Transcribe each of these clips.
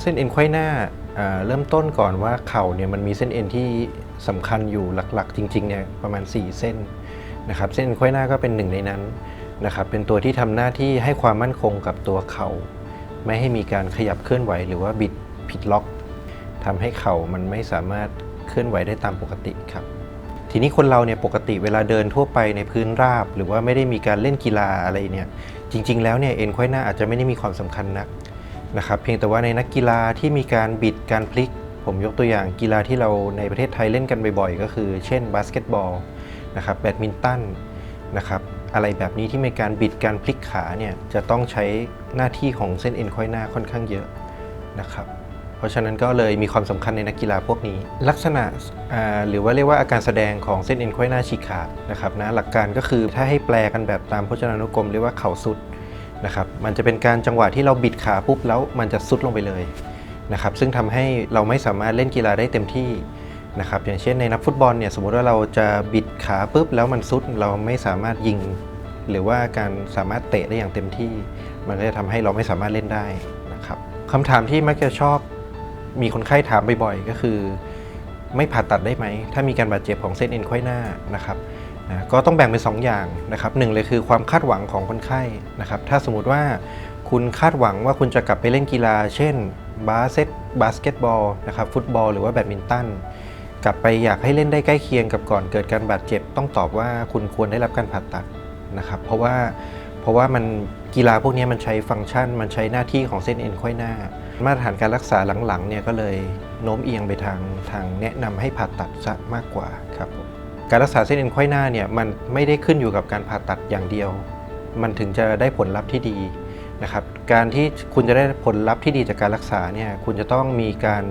เส้นเอ็นไขว้หน้าเริ่มต้นก่อนว่าเข่าเนี่ยมันมีเส้นเอ็นที่สำคัญอยู่หลักๆ จริงๆเนี่ยประมาณ 4 เส้นนะครับเส้นเอ็นไขว้หน้าก็เป็นหนึ่งในนั้นนะครับเป็นตัวที่ทำหน้าที่ให้ความมั่นคงกับตัวเข่า ไม่ให้มีการขยับเคลื่อนไหวหรือว่าบิดผิดล็อกทำให้เข่ามันไม่สามารถเคลื่อนไหวได้ตามปกติครับทีนี้คนเราเนี่ยปกติเวลาเดินทั่วไปในพื้นราบ หรือว่าไม่ได้มีการเล่นกีฬาอะไรเนี่ยจริง ๆ แล้วเนี่ยเอ็นไขว้หน้าอาจจะไม่ได้มีความสำคัญนัก นะครับเพียงแต่ว่าในนักกีฬาที่มีการบิดการพลิก ผมยกตัวอย่างกีฬาที่เราในประเทศไทยเล่นกันบ่อยๆ ก็คือ เช่นบาสเกตบอลนะครับแบดมินตันนะครับอะไรแบบนี้ที่มีการบิดการพลิกขาเนี่ยจะต้องใช้หน้าที่ของเส้นเอ็นไขว้หน้าค่อนข้างเยอะนะครับเพราะฉะนั้นก็เลยมีความสำคัญในนักกีฬาพวกนี้ ลักษณะหรือว่าเรียกว่าอาการแสดงของเส้นเอ็นไขว้หน้าฉีกขาดนะครับนะหลักการก็คือถ้าให้แปลกันแบบตามพจนานุกรมเรียกว่าเข่าสุด นะครับมันจะเป็นการจังหวะที่เราบิดขาปุ๊บแล้วมันจะสุดลงไปเลยนะครับซึ่งทำให้เราไม่สามารถเล่นกีฬาได้เต็มที่นะครับอย่างเช่นในนักฟุตบอลเนี่ยสมมติว่าเราจะบิดขาปุ๊บแล้วมันสุดเราไม่สามารถยิง หรือว่าการสามารถเตะได้อย่างเต็มที่ มันก็จะทำให้เราไม่สามารถเล่นได้นะครับคำถามที่มักจะชอบมีคนไข้ถามบ่อยๆ ก็คือ ไม่ผ่าตัดได้ไหม ถ้ามีการบาดเจ็บของเส้นเอ็นไขว้หน้านะครับ นะก็ต้องแบ่งเป็น 2 อย่างนะครับหนึ่งเลยคือความคาดหวังของคนไข้นะครับถ้าสมมติว่าคุณคาดหวังว่าคุณจะกลับไปเล่นกีฬา เช่นบาสเซตบาสเกตบอลนะครับฟุตบอลหรือว่าแบดมินตันกลับไปอยากให้เล่นได้ใกล้เคียงกับก่อนเกิดการบาดเจ็บ ต้องตอบว่าคุณควรได้รับการผ่าตัดนะครับเพราะว่าเพราะว่ามันกีฬาพวกนี้มันใช้ฟังก์ชัน มันใช้หน้าที่ของเส้นเอ็นไขว้หน้า มาตรฐานการรักษาหลังๆเนี่ยก็เลยโน้มเอียงไปทางทางแนะนำให้ผ่าตัดซะมากกว่าครับผม การรักษาเส้นเอ็นไขว้หน้าเนี่ยมันไม่ได้ขึ้นอยู่กับการผ่าตัดอย่างเดียว มันถึงจะได้ผลลัพธ์ที่ดีนะครับการที่คุณจะได้ผลลัพธ์ที่ดีจากการรักษาเนี่ยคุณจะต้องมีการ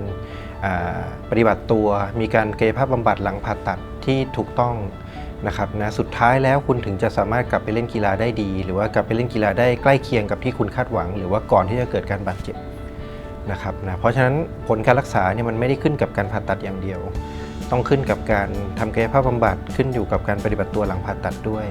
าปฏิบัติตัว มีการกายภาพบำบัดหลังผ่าตัดที่ถูกต้องนะครับนะสุดท้ายแล้วคุณถึงจะสามารถกลับไปเล่นกีฬาได้ดี หรือว่ากลับไปเล่นกีฬาได้ใกล้เคียงกับที่คุณคาดหวัง หรือว่าก่อนที่จะเกิดการบาดเจ็บนะครับนะเพราะฉะนั้นผลการรักษาเนี่ยมันไม่ได้ขึ้นกับการผ่าตัดอย่างเดียว ต้องขึ้นกับการทำกายภาพบำบัดขึ้นอยู่กับการปฏิบัติตัวหลังผ่าตัดด้วย